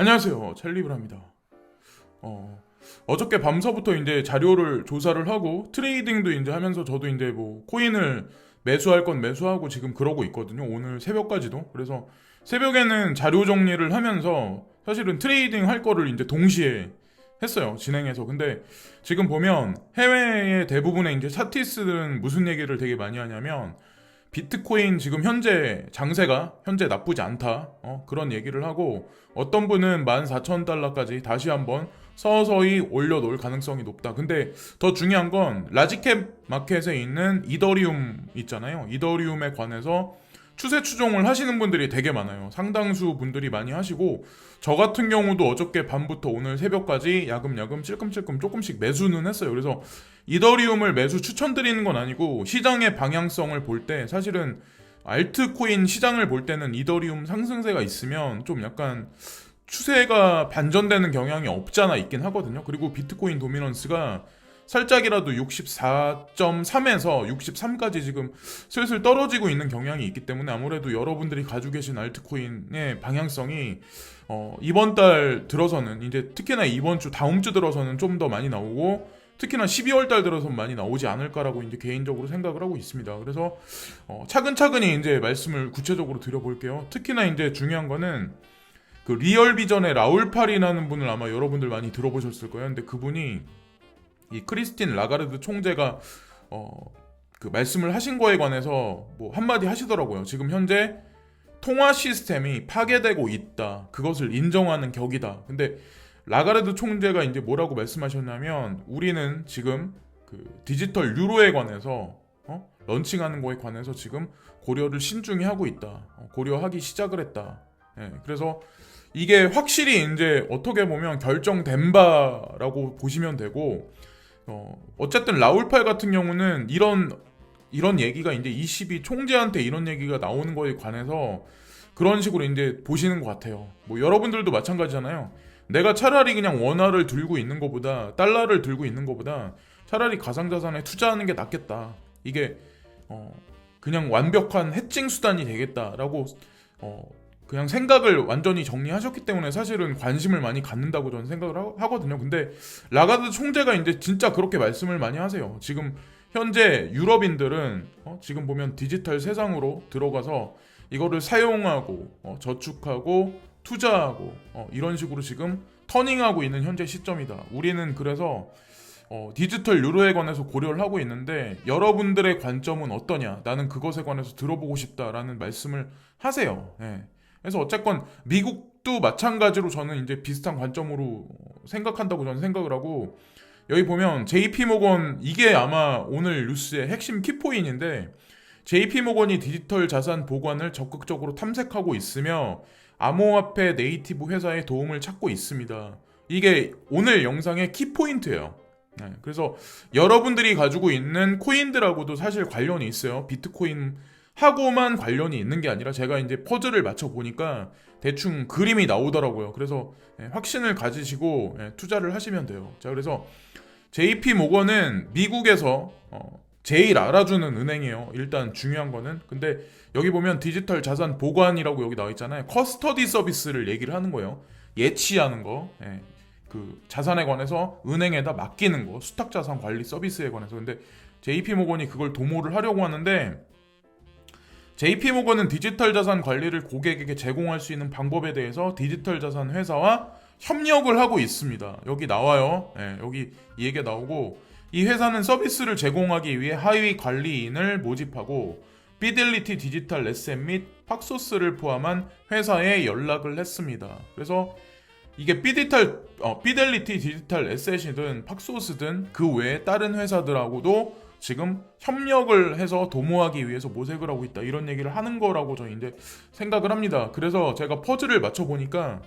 안녕하세요. 찰리브라입니다. 어, 어저께 밤서부터 이제 자료를 조사를 하고 트레이딩도 이제 하면서 저도 이제 뭐 코인을 매수할 건 매수하고 지금 그러고 있거든요. 오늘 새벽까지도. 그래서 새벽에는 자료 정리를 하면서 사실은 트레이딩 할 거를 이제 동시에 했어요. 진행해서. 근데 지금 보면 해외의 대부분의 이제 차티스들은 무슨 얘기를 되게 많이 하냐면 비트코인 지금 현재 장세가 현재 나쁘지 않다. 어, 그런 얘기를 하고 어떤 분은 14,000달러까지 다시 한번 서서히 올려놓을 가능성이 높다. 근데 더 중요한 건 라지캡 마켓에 있는 이더리움 있잖아요. 이더리움에 관해서 추세 추종을 하시는 분들이 되게 많아요. 상당수 분들이 많이 하시고 저 같은 경우도 어저께 밤부터 오늘 새벽까지 야금야금 찔끔찔끔 조금씩 매수는 했어요. 그래서 이더리움을 매수 추천드리는 건 아니고 시장의 방향성을 볼 때 사실은 알트코인 시장을 볼 때는 이더리움 상승세가 있으면 좀 약간 추세가 반전되는 경향이 없잖아 있긴 하거든요. 그리고 비트코인 도미넌스가 살짝이라도 64.3에서 63까지 지금 슬슬 떨어지고 있는 경향이 있기 때문에 아무래도 여러분들이 가지고 계신 알트코인의 방향성이 어, 이번 달 들어서는 이제 특히나 이번 주 다음 주 들어서는 좀 더 많이 나오고 특히나 12월 달 들어서 많이 나오지 않을까라고 이제 개인적으로 생각을 하고 있습니다. 그래서 어, 차근차근히 이제 말씀을 구체적으로 드려볼게요. 특히나 이제 중요한 거는 그 리얼 비전의 라울팔이라는 분을 아마 여러분들 많이 들어보셨을 거예요. 근데 그분이 이 크리스틴 라가르드 총재가 어, 그 말씀을 하신 거에 관해서 뭐 한마디 하시더라고요. 지금 현재 통화 시스템이 파괴되고 있다. 그것을 인정하는 격이다. 근데 라가르드 총재가 이제 뭐라고 말씀하셨냐면 우리는 지금 그 디지털 유로에 관해서 어? 런칭하는 거에 관해서 지금 고려를 신중히 하고 있다. 어, 고려하기 시작을 했다. 예, 그래서 이게 확실히 이제 어떻게 보면 결정된 바라고 보시면 되고 어, 어쨌든 라울팔 같은 경우는 이런 이런 얘기가 이제 22 총재한테 이런 얘기가 나오는 거에 관해서 그런 식으로 이제 보시는 것 같아요. 뭐 여러분들도 마찬가지잖아요. 내가 차라리 그냥 원화를 들고 있는 것보다 달러를 들고 있는 것보다 차라리 가상자산에 투자하는 게 낫겠다. 이게 어, 그냥 완벽한 해칭 수단이 되겠다라고 어, 그냥 생각을 완전히 정리하셨기 때문에 사실은 관심을 많이 갖는다고 저는 생각을 하- 하거든요. 근데 라가드 총재가 이제 진짜 그렇게 말씀을 많이 하세요. 지금 현재 유럽인들은 어, 지금 보면 디지털 세상으로 들어가서 이거를 사용하고 어, 저축하고 투자하고 어, 이런 식으로 지금 터닝하고 있는 현재 시점이다. 우리는 그래서 어, 디지털 유로에 관해서 고려를 하고 있는데 여러분들의 관점은 어떠냐? 나는 그것에 관해서 들어보고 싶다라는 말씀을 하세요. 예. 그래서 어쨌건 미국도 마찬가지로 저는 이제 비슷한 관점으로 생각한다고 저는 생각을 하고 여기 보면 JP 모건 이게 아마 오늘 뉴스의 핵심 키포인인데 JP 모건이 디지털 자산 보관을 적극적으로 탐색하고 있으며 암호화폐 네이티브 회사의 도움을 찾고 있습니다. 이게 오늘 영상의 키포인트예요. 네, 그래서 여러분들이 가지고 있는 코인들하고도 사실 관련이 있어요. 비트코인 하고만 관련이 있는 게 아니라 제가 이제 퍼즐을 맞춰 보니까 대충 그림이 나오더라고요. 그래서 예, 확신을 가지시고 예, 투자를 하시면 돼요. 자, 그래서 JP 모건은 미국에서 어, 제일 알아주는 은행이에요. 일단 중요한 거는 근데 여기 보면 디지털 자산 보관이라고 여기 나와 있잖아요. 커스터디 서비스를 얘기를 하는 거예요. 예치하는 거. 예. 그 자산에 관해서 은행에다 맡기는 거. 수탁 자산 관리 서비스에 관해서. 근데 JP 모건이 그걸 도모를 하려고 하는데 JP 모건은 디지털 자산 관리를 고객에게 제공할 수 있는 방법에 대해서 디지털 자산 회사와 협력을 하고 있습니다. 여기 나와요. 예, 여기 이 얘기가 나오고 이 회사는 서비스를 제공하기 위해 하위 관리인을 모집하고 피델리티 디지털 레센 및 팍소스를 포함한 회사에 연락을 했습니다. 그래서 이게 피디탈, 어, 피델리티 디지털 에셋이든 팍소스든 그 외에 다른 회사들하고도 지금 협력을 해서 도모하기 위해서 모색을 하고 있다 이런 얘기를 하는 거라고 저는 이제 생각을 합니다. 그래서 제가 퍼즐을 맞춰 보니까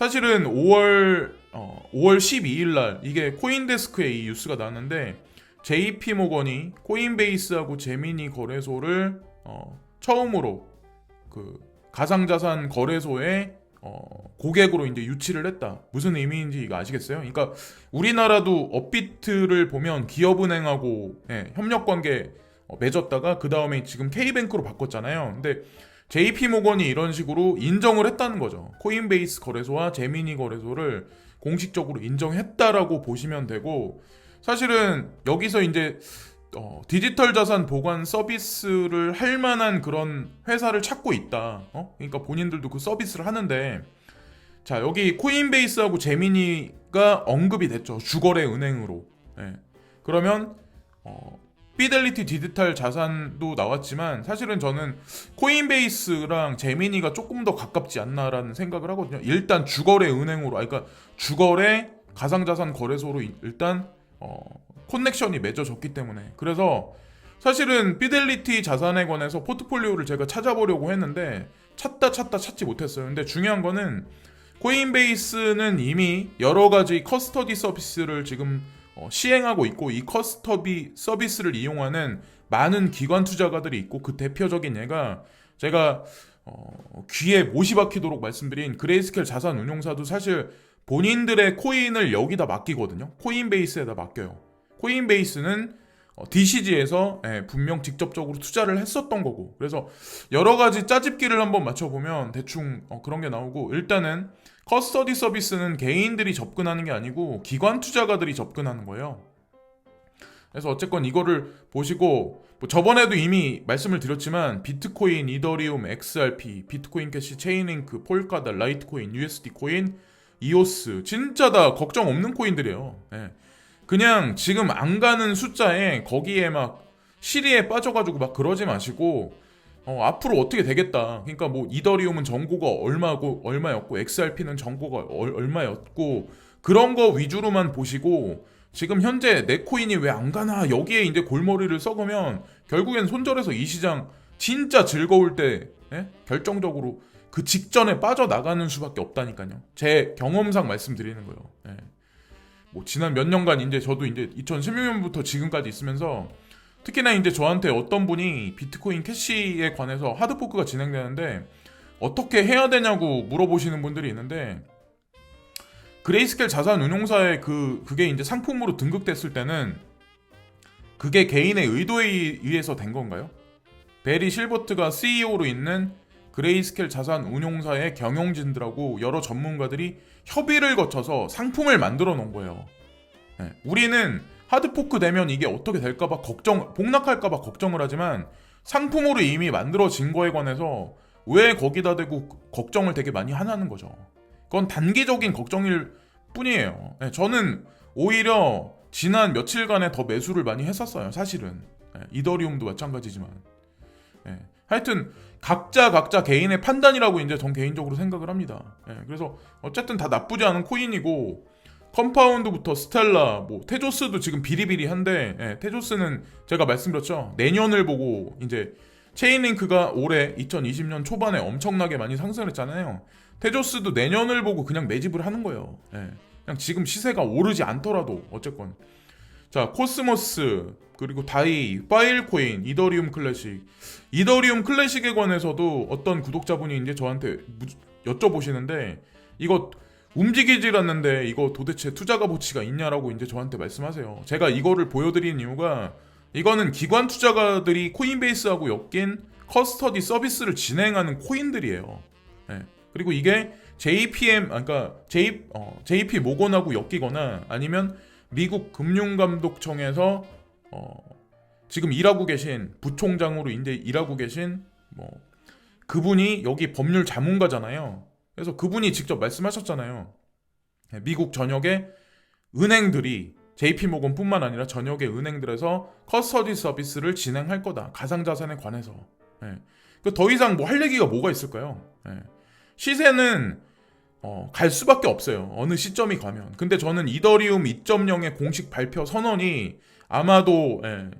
사실은 5월 어, 5월 12일 날 이게 코인데스크에 이 뉴스가 나왔는데 JP 모건이 코인베이스하고 제미니 거래소를 어, 처음으로 그 가상자산 거래소에 어, 고객으로 이제 유치를 했다. 무슨 의미인지 이거 아시겠어요? 그러니까 우리나라도 업비트를 보면 기업은행하고 예, 협력 관계 어, 맺었다가 그 다음에 지금 K뱅크로 바꿨잖아요. 근데 JP 모건이 이런 식으로 인정을 했다는 거죠. 코인베이스 거래소와 제미니 거래소를 공식적으로 인정했다라고 보시면 되고 사실은 여기서 이제 어, 디지털 자산 보관 서비스를 할 만한 그런 회사를 찾고 있다. 어? 그러니까 본인들도 그 서비스를 하는데 자 여기 코인베이스하고 제미니가 언급이 됐죠. 주거래 은행으로. 예. 그러면 어, 피델리티 디지털 자산도 나왔지만 사실은 저는 코인베이스랑 제미니가 조금 더 가깝지 않나라는 생각을 하거든요. 일단 주거래 은행으로, 아 그러니까 주거래 가상자산 거래소로 이- 일단 어, 커넥션이 맺어졌기 때문에 그래서 사실은 피델리티 자산에 관해서 포트폴리오를 제가 찾아보려고 했는데 찾다 찾다 찾지 못했어요. 근데 중요한 거는 코인베이스는 이미 여러 가지 커스터디 서비스를 지금 어, 시행하고 있고 이 커스터디 서비스를 이용하는 많은 기관 투자가들이 있고 그 대표적인 예가 제가 어, 귀에 못이 박히도록 말씀드린 그레이스켈 자산 운용사도 사실 본인들의 코인을 여기다 맡기거든요. 코인베이스에다 맡겨요. 코인베이스는 어, DCG에서 예, 분명 직접적으로 투자를 했었던 거고 그래서 여러 가지 짜집기를 한번 맞춰보면 대충 어, 그런 게 나오고 일단은 커스터디 서비스는 개인들이 접근하는 게 아니고 기관 투자가들이 접근하는 거예요. 그래서 어쨌건 이거를 보시고 뭐 저번에도 이미 말씀을 드렸지만 비트코인, 이더리움, XRP, 비트코인 캐시, 체인링크, 폴카다, 라이트코인, USD 코인, 이오스 진짜 다 걱정 없는 코인들이에요. 예. 그냥 지금 안 가는 숫자에 거기에 막 시리에 빠져가지고 막 그러지 마시고 어, 앞으로 어떻게 되겠다. 그러니까 뭐 이더리움은 정고가 얼마고 얼마였고 XRP는 정고가 얼, 얼마였고 그런 거 위주로만 보시고 지금 현재 내 코인이 왜 안 가나 여기에 이제 골머리를 썩으면 결국엔 손절해서 이 시장 진짜 즐거울 때 예? 결정적으로 그 직전에 빠져나가는 수밖에 없다니까요. 제 경험상 말씀드리는 거예요. 예. 뭐 지난 몇 년간 이제 저도 이제 2016년부터 지금까지 있으면서 특히나 이제 저한테 어떤 분이 비트코인 캐시에 관해서 하드포크가 진행되는데 어떻게 해야 되냐고 물어보시는 분들이 있는데 그레이스켈 자산 운용사의 그 그게 이제 상품으로 등극됐을 때는 그게 개인의 의도에 의해서 된 건가요? 베리 실버트가 CEO로 있는 그레이스켈 자산 운용사의 경영진들하고 여러 전문가들이 협의를 거쳐서 상품을 만들어 놓은 거예요. 네, 우리는 하드포크 되면 이게 어떻게 될까봐 걱정, 복락할까봐 걱정을 하지만 상품으로 이미 만들어진 거에 관해서 왜 거기다 대고 걱정을 되게 많이 하냐는 거죠. 그건 단기적인 걱정일 뿐이에요. 네, 저는 오히려 지난 며칠간에 더 매수를 많이 했었어요. 사실은 네, 이더리움도 마찬가지지만. 네, 하여튼 각자 각자 개인의 판단이라고 이제 전 개인적으로 생각을 합니다. 네, 그래서 어쨌든 다 나쁘지 않은 코인이고 컴파운드부터 스텔라, 뭐 테조스도 지금 비리비리한데 예, 테조스는 제가 말씀드렸죠. 내년을 보고 이제 체인링크가 올해 2020년 초반에 엄청나게 많이 상승했잖아요. 테조스도 내년을 보고 그냥 매집을 하는 거예요. 예, 그냥 지금 시세가 오르지 않더라도 어쨌건 자 코스모스 그리고 다이, 파일코인, 이더리움 클래식 이더리움 클래식에 관해서도 어떤 구독자분이 이제 저한테 무- 여쭤보시는데 이거 움직이질 않는데 이거 도대체 투자 값어치가 있냐라고 이제 저한테 말씀하세요. 제가 이거를 보여드리는 이유가 이거는 기관 투자가들이 코인베이스하고 엮인 커스터디 서비스를 진행하는 코인들이에요. 예. 그리고 이게 JPM, 아, 그러니까 J, 어, JP 모건하고 엮이거나 아니면 미국 금융감독청에서 어, 지금 일하고 계신 부총장으로 이제 일하고 계신 뭐 그분이 여기 법률 자문가잖아요. 그래서 그분이 직접 말씀하셨잖아요. 예, 미국 전역의 은행들이 JP모건뿐만 아니라 전역의 은행들에서 커스터디 서비스를 진행할 거다. 가상자산에 관해서. 예. 그더 이상 뭐 할 얘기가 뭐가 있을까요? 예. 시세는 어, 갈 수밖에 없어요. 어느 시점이 가면. 근데 저는 이더리움 2.0의 공식 발표 선언이 아마도 예,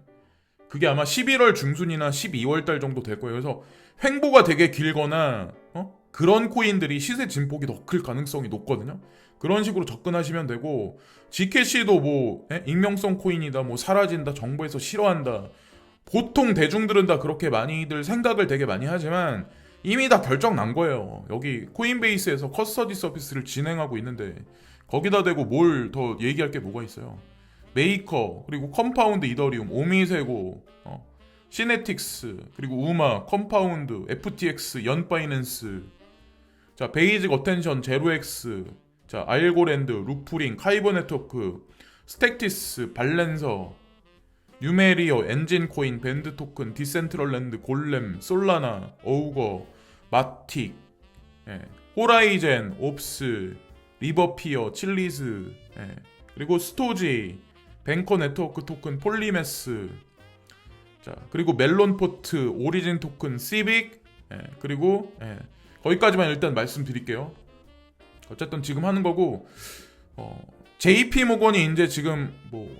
그게 아마 11월 중순이나 12월 달 정도 될 거예요. 그래서 횡보가 되게 길거나 어? 그런 코인들이 시세 진폭이 더 클 가능성이 높거든요. 그런 식으로 접근하시면 되고 GKC도 뭐 예? 익명성 코인이다, 뭐 사라진다, 정부에서 싫어한다. 보통 대중들은 다 그렇게 많이들 생각을 되게 많이 하지만 이미 다 결정 난 거예요. 여기 코인베이스에서 커스터디 서비스를 진행하고 있는데 거기다 대고 뭘 더 얘기할 게 뭐가 있어요? 메이커 그리고 컴파운드 이더리움 오미세고 어, 시네틱스, 그리고 우마, 컴파운드, FTX, 연바이낸스, 자 베이직 어텐션, 제로엑스, 자 알고랜드, 루프링, 카이버 네트워크, 스택티스, 발렌서, 뉴메리어, 엔진코인, 밴드 토큰, 디센트럴랜드, 골렘, 솔라나, 어우거, 마틱, 예, 호라이젠, 옵스, 리버피어, 칠리즈, 예, 그리고 스토지, 뱅커 네트워크 토큰, 폴리메스, 자 그리고 멜론포트, 오리진 토큰, 시빅, 예, 그리고 예, 거기까지만 일단 말씀드릴게요. 어쨌든 지금 하는 거고 어, JP 모건이 이제 지금 뭐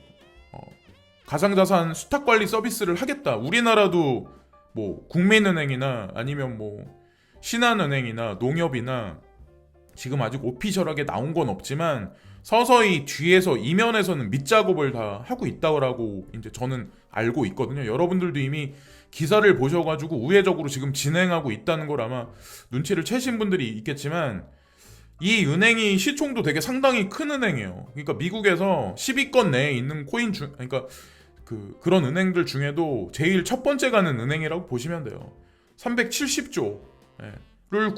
어, 가상자산 수탁 관리 서비스를 하겠다. 우리나라도 뭐 국민은행이나 아니면 뭐 신한은행이나 농협이나 지금 아직 오피셜하게 나온 건 없지만 서서히 뒤에서 이면에서는 밑작업을 다 하고 있다고 이제 저는 알고 있거든요. 여러분들도 이미 기사를 보셔가지고 우회적으로 지금 진행하고 있다는 걸 아마 눈치를 채신 분들이 있겠지만 이 은행이 시총도 되게 상당히 큰 은행이에요. 그러니까 미국에서 10위권 내에 있는 코인 중, 그러니까 그 그런 은행들 중에도 제일 첫 번째 가는 은행이라고 보시면 돼요. 370조를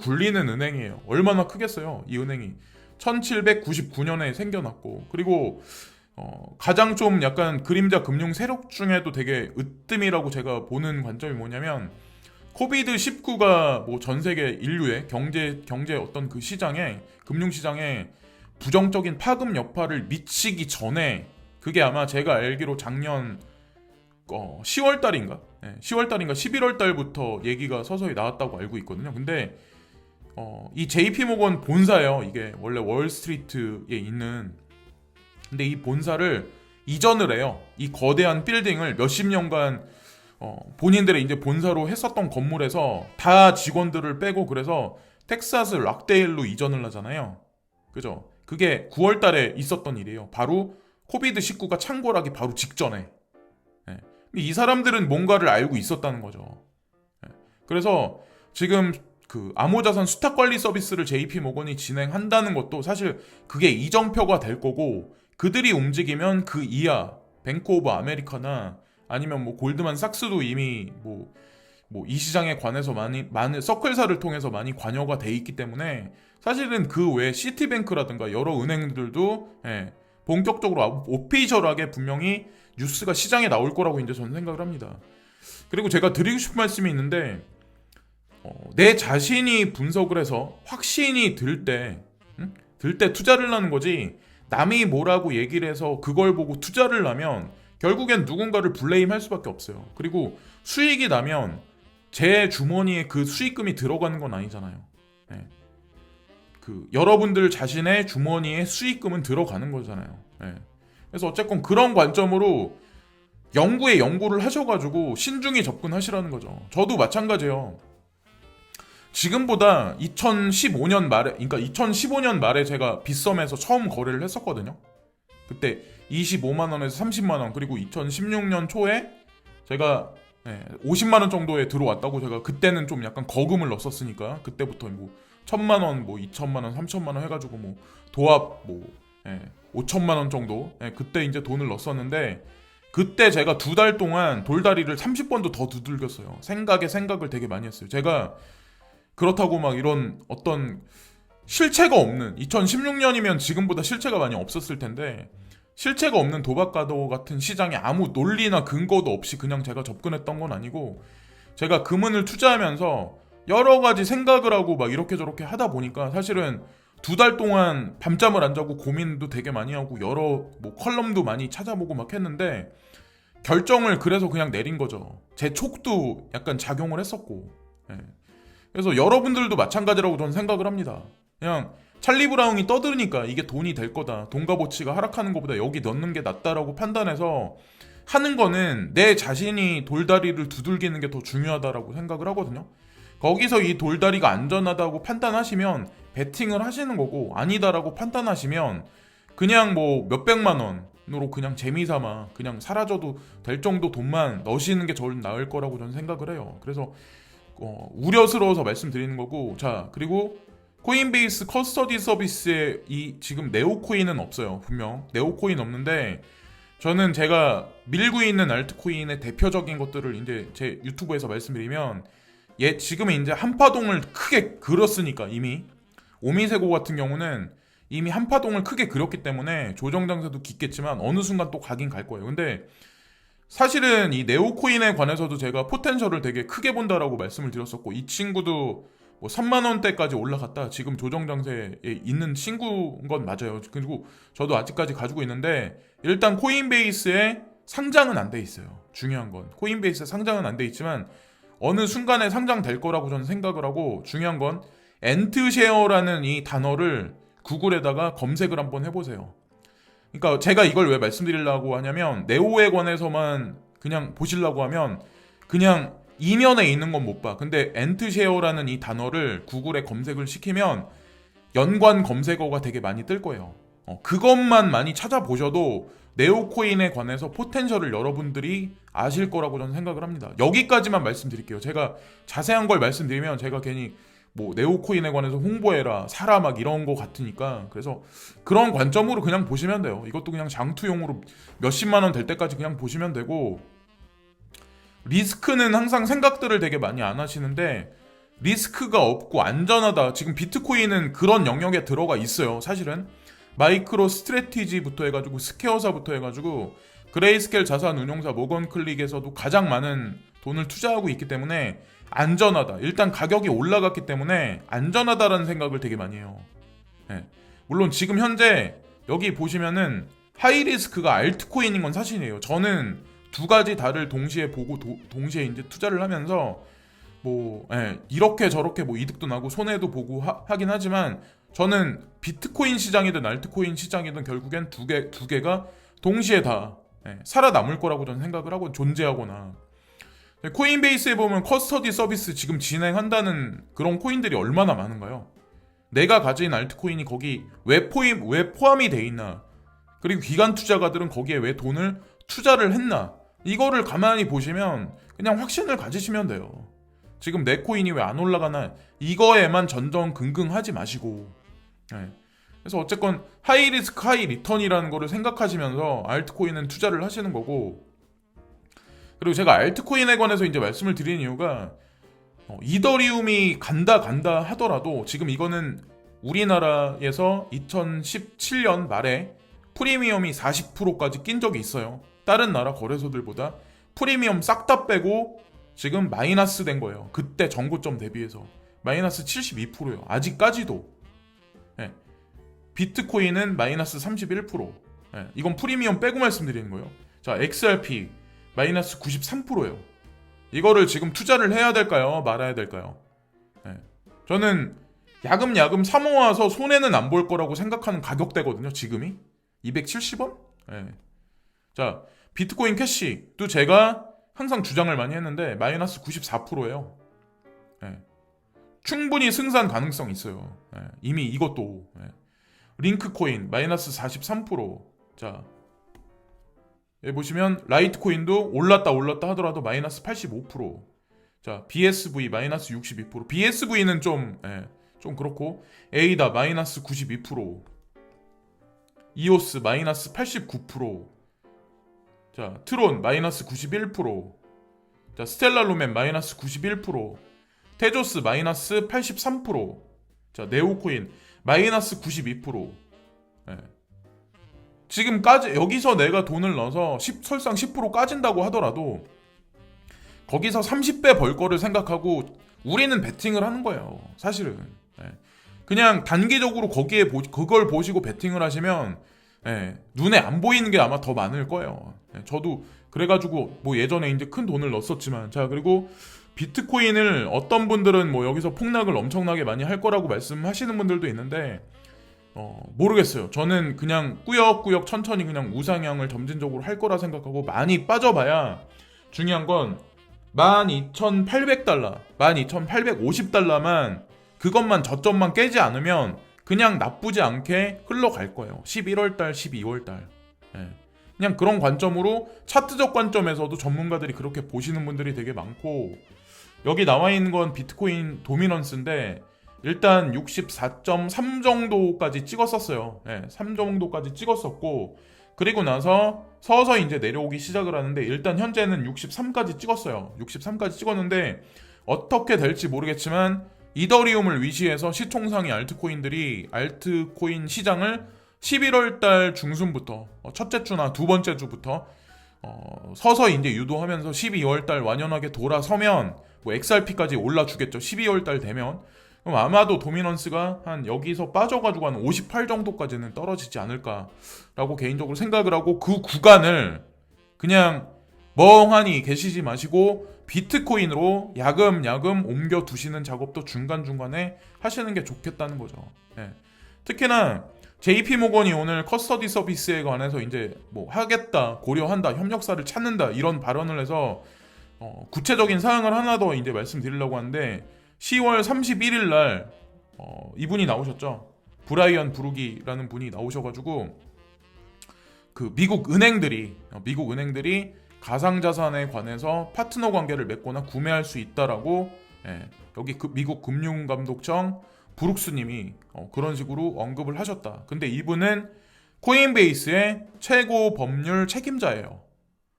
굴리는 은행이에요. 얼마나 크겠어요, 이 은행이. 1799년에 생겨났고 그리고 어, 가장 좀 약간 그림자 금융 세력 중에도 되게 으뜸이라고 제가 보는 관점이 뭐냐면 코비드 19가 뭐 전 세계 인류의 경제 경제 어떤 그 시장에 금융 시장에 부정적인 파급 여파를 미치기 전에 그게 아마 제가 알기로 작년 어, 10월 달인가? 10월 달인가 11월 달부터 얘기가 서서히 나왔다고 알고 있거든요. 근데 어, 이 JP 모건 본사예요. 이게 원래 월스트리트에 있는 근데 이 본사를 이전을 해요. 이 거대한 빌딩을 몇십 년간 어, 본인들의 이제 본사로 했었던 건물에서 다 직원들을 빼고 그래서 텍사스 락데일로 이전을 하잖아요. 그죠? 그게 9월 달에 있었던 일이에요. 바로 코비드 19가 창궐하기 바로 직전에. 예. 이 사람들은 뭔가를 알고 있었다는 거죠. 예. 그래서 지금 그 암호자산 수탁 관리 서비스를 JP 모건이 진행한다는 것도 사실 그게 이정표가 될 거고 그들이 움직이면 그 이하 뱅크 오브 아메리카나 아니면 뭐 골드만 삭스도 이미 뭐 뭐 이 시장에 관해서 많이 많은 서클사를 통해서 많이 관여가 돼 있기 때문에 사실은 그 외에 시티뱅크라든가 여러 은행들도 예, 본격적으로 오피셜하게 분명히 뉴스가 시장에 나올 거라고 이제 저는 생각을 합니다. 그리고 제가 드리고 싶은 말씀이 있는데 어, 내 자신이 분석을 해서 확신이 들 때, 응? 들때 투자를 하는 거지. 남이 뭐라고 얘기를 해서 그걸 보고 투자를 하면 결국엔 누군가를 블레임 할 수밖에 없어요. 그리고 수익이 나면 제 주머니에 그 수익금이 들어가는 건 아니잖아요. 네. 그 여러분들 자신의 주머니에 수익금은 들어가는 거잖아요. 네. 그래서 어쨌건 그런 관점으로 연구에 연구를 하셔가지고 신중히 접근하시라는 거죠. 저도 마찬가지예요. 지금보다 2015년 말에, 그러니까 2015년 말에 제가 빗썸에서 처음 거래를 했었거든요. 그때 25만 원에서 30만 원, 그리고 2016년 초에 제가 50만 원 정도에 들어왔다고 제가 그때는 좀 약간 거금을 넣었으니까 그때부터 뭐 천만 원, 뭐 2천만 원, 3천만 원 해가지고 뭐 도합 뭐 5천만 원 정도 그때 이제 돈을 넣었었는데 그때 제가 두 달 동안 돌다리를 30번도 더 두들겼어요. 생각에 생각을 되게 많이 했어요. 제가 그렇다고 막 이런 어떤 실체가 없는 2016년이면 지금보다 실체가 많이 없었을 텐데 실체가 없는 도박가도 같은 시장에 아무 논리나 근거도 없이 그냥 제가 접근했던 건 아니고 제가 금은을 투자하면서 여러 가지 생각을 하고 막 이렇게 저렇게 하다 보니까 사실은 두 달 동안 밤잠을 안 자고 고민도 되게 많이 하고 여러 뭐 컬럼도 많이 찾아보고 막 했는데 결정을 그래서 그냥 내린 거죠. 제 촉도 약간 작용을 했었고. 예. 그래서 여러분들도 마찬가지라고 저는 생각을 합니다. 그냥 찰리 브라운이 떠드니까 이게 돈이 될 거다. 돈 값어치가 하락하는 것보다 여기 넣는 게 낫다라고 판단해서 하는 거는 내 자신이 돌다리를 두들기는 게 더 중요하다라고 생각을 하거든요. 거기서 이 돌다리가 안전하다고 판단하시면 베팅을 하시는 거고 아니다라고 판단하시면 그냥 뭐 몇백만 원으로 그냥 재미삼아 그냥 사라져도 될 정도 돈만 넣으시는 게 저는 나을 거라고 저는 생각을 해요. 그래서 어, 우려스러워서 말씀드리는 거고 자 그리고 코인베이스 커스터디 서비스에 이 지금 네오코인은 없어요 분명 네오코인 없는데 저는 제가 밀고 있는 알트코인의 대표적인 것들을 이제 제 유튜브에서 말씀드리면 얘 지금은 이제 한파동을 크게 그렸으니까 이미 오미세고 같은 경우는 이미 한파동을 크게 그렸기 때문에 조정 장세도 깊겠지만 어느 순간 또 가긴 갈 거예요. 근데 사실은 이 네오코인에 관해서도 제가 포텐셜을 되게 크게 본다라고 말씀을 드렸었고 이 친구도 뭐 3만 원대까지 올라갔다 지금 조정 장세에 있는 친구인 건 맞아요. 그리고 저도 아직까지 가지고 있는데 일단 코인베이스에 상장은 안 돼 있어요. 중요한 건 코인베이스에 상장은 안 돼 있지만 어느 순간에 상장될 거라고 저는 생각을 하고 중요한 건 엔트쉐어라는 이 단어를 구글에다가 검색을 한번 해보세요. 그러니까 제가 이걸 왜 말씀드리려고 하냐면 네오에 관해서만 그냥 보시려고 하면 그냥 이면에 있는 건 못 봐. 근데 엔트쉐어라는 이 단어를 구글에 검색을 시키면 연관 검색어가 되게 많이 뜰 거예요. 어, 그것만 많이 찾아보셔도 네오코인에 관해서 포텐셜을 여러분들이 아실 거라고 저는 생각을 합니다. 여기까지만 말씀드릴게요. 제가 자세한 걸 말씀드리면 제가 괜히 뭐 네오코인에 관해서 홍보해라 사라 막 이런 거 같으니까 그래서 그런 관점으로 그냥 보시면 돼요. 이것도 그냥 장투용으로 몇십만 원 될 때까지 그냥 보시면 되고 리스크는 항상 생각들을 되게 많이 안 하시는데 리스크가 없고 안전하다. 지금 비트코인은 그런 영역에 들어가 있어요. 사실은 마이크로 스트레티지부터 해가지고 스퀘어사부터 해가지고 그레이스켈 자산 운용사 모건 클릭에서도 가장 많은 돈을 투자하고 있기 때문에 안전하다. 일단 가격이 올라갔기 때문에 안전하다라는 생각을 되게 많이 해요. 예. 물론 지금 현재 여기 보시면은 하이 리스크가 알트코인인 건 사실이에요. 저는 두 가지 다를 동시에 보고 도- 동시에 이제 투자를 하면서 뭐 예, 이렇게 저렇게 뭐 이득도 나고 손해도 보고 하, 긴 하지만 저는 비트코인 시장이든 알트코인 시장이든 결국엔 두 개 두 개가 동시에 다 예, 살아남을 거라고 저는 생각을 하고 존재하거나 예, 코인베이스에 보면 커스터디 서비스 지금 진행한다는 그런 코인들이 얼마나 많은가요? 내가 가진 알트코인이 거기 왜 포임 왜 포함이 돼 있나? 그리고 기관 투자가들은 거기에 왜 돈을 투자를 했나? 이거를 가만히 보시면 그냥 확신을 가지시면 돼요. 지금 내 코인이 왜 안 올라가나 이거에만 전전긍긍하지 마시고. 예. 그래서 어쨌건 하이 리스크 하이 리턴이라는 거를 생각하시면서 알트코인은 투자를 하시는 거고. 그리고 제가 알트코인에 관해서 이제 말씀을 드리는 이유가 어, 이더리움이 간다 간다 하더라도 지금 이거는 우리나라에서 2017년 말에 프리미엄이 40%까지 낀 적이 있어요. 다른 나라 거래소들보다 프리미엄 싹 다 빼고 지금 마이너스 된 거예요. 그때 정고점 대비해서 마이너스 72%예요. 아직까지도. 예. 비트코인은 마이너스 31%. 예. 이건 프리미엄 빼고 말씀드리는 거예요. 자, XRP 마이너스 93%예요. 이거를 지금 투자를 해야 될까요? 말아야 될까요? 예. 저는 야금야금 사모아서 손해는 안 볼 거라고 생각하는 가격대거든요. 지금이 270원? 예. 자, 비트코인 캐시도 제가 항상 주장을 많이 했는데 마이너스 94%예요. 예. 충분히 승산 가능성 있어요. 예. 이미 이것도 예. 링크코인 마이너스 43%. 자, 여기 보시면 라이트코인도 올랐다 올랐다 하더라도 마이너스 85%. 자, BSV 마이너스 62%. BSV는 좀, 예, 좀 그렇고 에이다 마이너스 92%. 이오스 마이너스 89%. 자, 트론 마이너스 91%. 자, 스텔라 루멘 마이너스 91%. 테조스 마이너스 83%. 자, 네오코인 마이너스 92%. 예. 지금까지 여기서 내가 돈을 넣어서 10, 설상 10% 까진다고 하더라도 거기서 30배 벌 거를 생각하고 우리는 베팅을 하는 거예요. 사실은. 예. 그냥 단기적으로 거기에 보, 그걸 보시고 베팅을 하시면 예, 눈에 안 보이는 게 아마 더 많을 거예요. 예, 저도 그래가지고 뭐 예전에 이제 큰 돈을 넣었었지만 자 그리고 비트코인을 어떤 분들은 뭐 여기서 폭락을 엄청나게 많이 할 거라고 말씀하시는 분들도 있는데 어, 모르겠어요. 저는 그냥 꾸역꾸역 천천히 그냥 우상향을 점진적으로 할 거라 생각하고 많이 빠져봐야 중요한 건 12,800달러, 12,850달러만 그것만 저점만 깨지 않으면 그냥 나쁘지 않게 흘러갈 거예요. 11월달, 12월달. 예. 그냥 그런 관점으로 차트적 관점에서도 전문가들이 그렇게 보시는 분들이 되게 많고 여기 나와 있는 건 비트코인 도미넌스인데 일단 64.3 정도까지 찍었었어요. 예, 3 정도까지 찍었었고 그리고 나서 서서히 이제 내려오기 시작을 하는데 일단 현재는 63까지 찍었어요. 63까지 찍었는데 어떻게 될지 모르겠지만 이더리움을 위시해서 시총상위 알트코인들이 알트코인 시장을 11월 달 중순부터 어, 첫째 주나 두 번째 주부터 어, 서서히 이제 유도하면서 12월 달 완연하게 돌아서면 뭐 XRP까지 올라주겠죠. 12월 달 되면 그럼 아마도 도미넌스가 한 여기서 빠져가지고 한 58 정도까지는 떨어지지 않을까라고 개인적으로 생각을 하고 그 구간을 그냥 멍하니 계시지 마시고 비트코인으로 야금야금 옮겨 두시는 작업도 중간중간에 하시는 게 좋겠다는 거죠. 예. 특히나 JP 모건이 오늘 커스터디 서비스에 관해서 이제 뭐 하겠다, 고려한다, 협력사를 찾는다 이런 발언을 해서 어, 구체적인 사항을 하나 더 이제 말씀드리려고 하는데 10월 31일 날 어, 이분이 나오셨죠. 브라이언 부르기라는 분이 나오셔가지고 그 미국 은행들이 어, 미국 은행들이 가상자산에 관해서 파트너 관계를 맺거나 구매할 수 있다라고 예, 여기 그 미국 금융감독청 브룩스님이 어, 그런 식으로 언급을 하셨다. 근데 이분은 코인베이스의 최고 법률 책임자예요.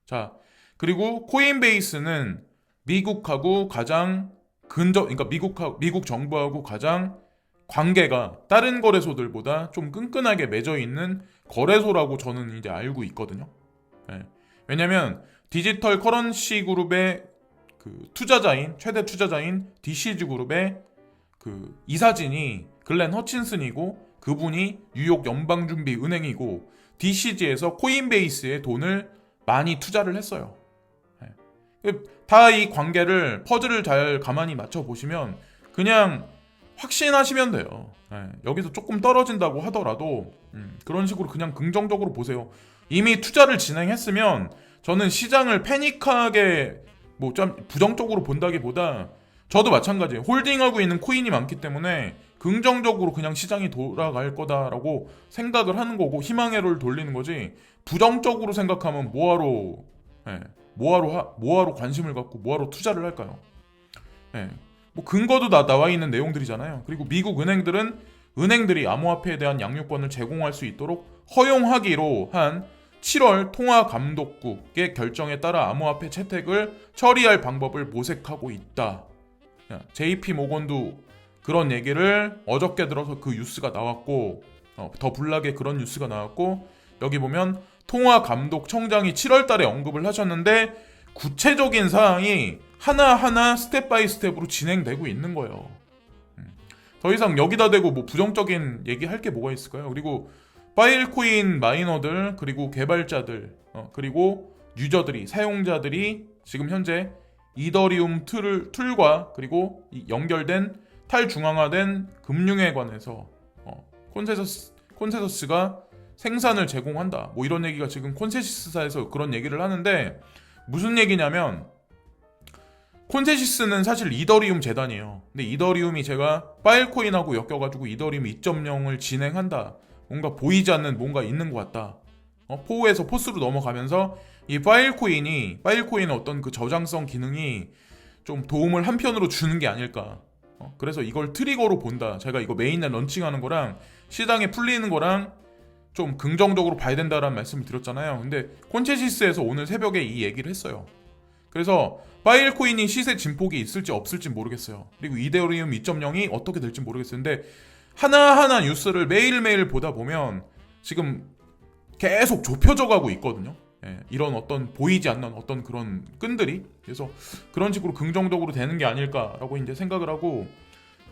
자, 그리고 코인베이스는 미국하고 가장 근접, 그러니까 미국하, 미국 정부하고 가장 관계가 다른 거래소들보다 좀 끈끈하게 맺어 있는 거래소라고 저는 이제 알고 있거든요. 예. 왜냐면 디지털 커런시 그룹의 그 투자자인 최대 투자자인 DCG 그룹의 그 이사진이 글렌 허친슨이고 그분이 뉴욕 연방준비 은행이고 DCG에서 코인베이스에 돈을 많이 투자를 했어요. 다 이 관계를 퍼즐을 잘 가만히 맞춰 보시면 그냥 확신하시면 돼요. 예, 여기서 조금 떨어진다고 하더라도 음, 그런 식으로 그냥 긍정적으로 보세요. 이미 투자를 진행했으면 저는 시장을 패닉하게 뭐 좀 부정적으로 본다기보다 저도 마찬가지예요. 홀딩하고 있는 코인이 많기 때문에 긍정적으로 그냥 시장이 돌아갈 거다라고 생각을 하는 거고 희망회로를 돌리는 거지 부정적으로 생각하면 뭐하러 예, 뭐하러 하, 뭐하러 관심을 갖고 뭐하러 투자를 할까요? 예, 뭐 근거도 다 나와 있는 내용들이잖아요. 그리고 미국 은행들은 은행들이 암호화폐에 대한 양육권을 제공할 수 있도록 허용하기로 한 7월 통화감독국의 결정에 따라 암호화폐 채택을 처리할 방법을 모색하고 있다. JP 모건도 그런 얘기를 어저께 들어서 그 뉴스가 나왔고 어, 더 불나게 그런 뉴스가 나왔고 여기 보면 통화감독청장이 7월 달에 언급을 하셨는데 구체적인 사항이 하나하나 스텝 바이 스텝으로 진행되고 있는 거예요. 음. 더 이상 여기다 대고 뭐 부정적인 얘기 할 게 뭐가 있을까요? 그리고 파일코인 마이너들 그리고 개발자들 어, 그리고 유저들이 사용자들이 지금 현재 이더리움 툴을, 툴과 그리고 연결된 탈중앙화된 금융에 관해서 어, 콘세서스, 콘세서스가 생산을 제공한다. 뭐 이런 얘기가 지금 콘세시스사에서 그런 얘기를 하는데 무슨 얘기냐면 콘세시스는 사실 이더리움 재단이에요. 근데 이더리움이 제가 파일코인하고 엮여가지고 이더리움 2.0을 진행한다. 뭔가 보이지 않는 뭔가 있는 것 같다. 어, 포에서 포스로 넘어가면서 이 파일코인이 파일코인의 어떤 그 저장성 기능이 좀 도움을 한편으로 주는 게 아닐까. 어, 그래서 이걸 트리거로 본다. 제가 이거 메인날 런칭하는 거랑 시장에 풀리는 거랑 좀 긍정적으로 봐야 된다라는 말씀을 드렸잖아요. 근데 콘체시스에서 오늘 새벽에 이 얘기를 했어요. 그래서 파일코인이 시세 진폭이 있을지 없을지 모르겠어요. 그리고 이데리움 2.0이 어떻게 될지 모르겠어요. 근데 하나하나 뉴스를 매일매일 보다 보면 지금 계속 좁혀져 가고 있거든요. 예, 이런 어떤 보이지 않는 어떤 그런 끈들이 그래서 그런 식으로 긍정적으로 되는 게 아닐까라고 이제 생각을 하고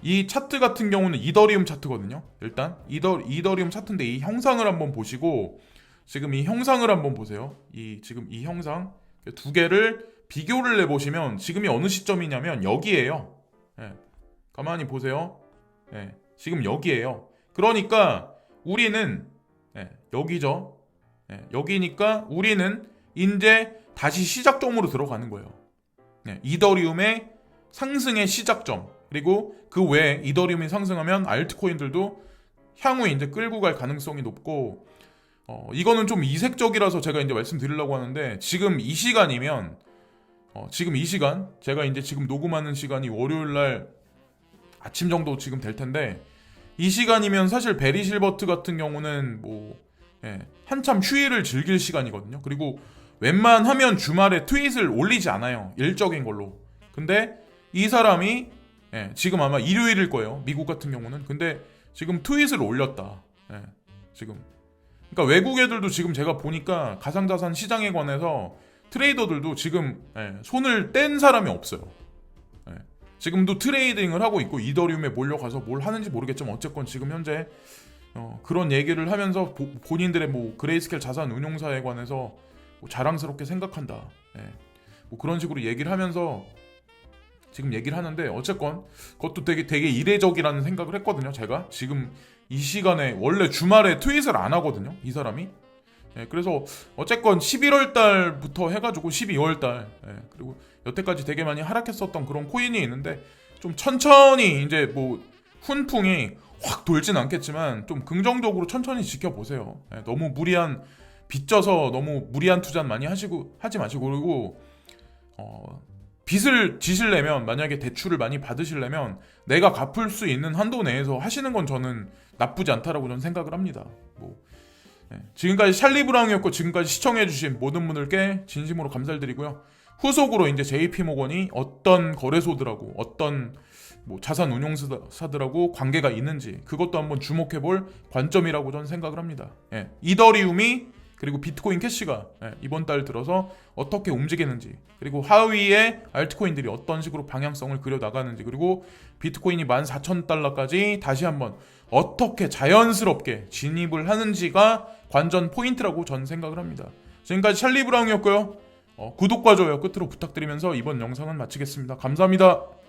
이 차트 같은 경우는 이더리움 차트거든요. 일단 이더 이더리움 차트인데 이 형상을 한번 보시고 지금 이 형상을 한번 보세요. 이 지금 이 형상 두 개를 비교를 해 보시면 지금이 어느 시점이냐면 여기에요. 예, 가만히 보세요. 예, 지금 여기에요. 그러니까 우리는 예, 여기죠. 예, 여기니까 우리는 이제 다시 시작점으로 들어가는 거예요. 예, 이더리움의 상승의 시작점. 그리고 그 외에 이더리움이 상승하면 알트코인들도 향후에 이제 끌고 갈 가능성이 높고 어, 이거는 좀 이색적이라서 제가 이제 말씀드리려고 하는데 지금 이 시간이면 어, 지금 이 시간 제가 이제 지금 녹음하는 시간이 월요일 날 아침 정도 지금 될 텐데 이 시간이면 사실 베리 실버트 같은 경우는 뭐 예, 한참 휴일을 즐길 시간이거든요. 그리고 웬만하면 주말에 트윗을 올리지 않아요. 일적인 걸로. 근데 이 사람이 예, 지금 아마 일요일일 거예요. 미국 같은 경우는. 근데 지금 트윗을 올렸다. 예, 지금. 그러니까 외국 애들도 지금 제가 보니까 가상자산 시장에 관해서 트레이더들도 지금 예, 손을 뗀 사람이 없어요. 예, 지금도 트레이딩을 하고 있고 이더리움에 몰려가서 뭘 하는지 모르겠지만 어쨌건 지금 현재 어, 그런 얘기를 하면서 보- 본인들의 뭐 그레이스켈 자산 운용사에 관해서 뭐 자랑스럽게 생각한다. 예. 뭐 그런 식으로 얘기를 하면서 지금 얘기를 하는데 어쨌건 그것도 되게 되게 이례적이라는 생각을 했거든요. 제가 지금 이 시간에 원래 주말에 트윗을 안 하거든요. 이 사람이. 예, 그래서 어쨌건 11월 달부터 해가지고 12월 달 예, 그리고 여태까지 되게 많이 하락했었던 그런 코인이 있는데 좀 천천히 이제 뭐 훈풍이 확 돌진 않겠지만 좀 긍정적으로 천천히 지켜보세요. 예, 너무 무리한 빚져서 너무 무리한 투자 많이 하시고 하지 마시고 그리고 어, 빚을 지시려면 만약에 대출을 많이 받으시려면 내가 갚을 수 있는 한도 내에서 하시는 건 저는 나쁘지 않다라고 저는 생각을 합니다. 뭐 예, 지금까지 샬리 브라운이었고 지금까지 시청해주신 모든 분들께 진심으로 감사를 드리고요. 후속으로 이제 JP 모건이 어떤 거래소들하고 어떤 뭐 자산 운용사들하고 관계가 있는지 그것도 한번 주목해볼 관점이라고 저는 생각을 합니다. 예, 이더리움이 그리고 비트코인 캐시가 예, 이번 달 들어서 어떻게 움직이는지 그리고 하위의 알트코인들이 어떤 식으로 방향성을 그려 나가는지 그리고 비트코인이 14,000달러까지 다시 한번 어떻게 자연스럽게 진입을 하는지가 관전 포인트라고 저는 생각을 합니다. 지금까지 찰리 브라운이었고요. 어, 구독과 좋아요 끝으로 부탁드리면서 이번 영상은 마치겠습니다. 감사합니다.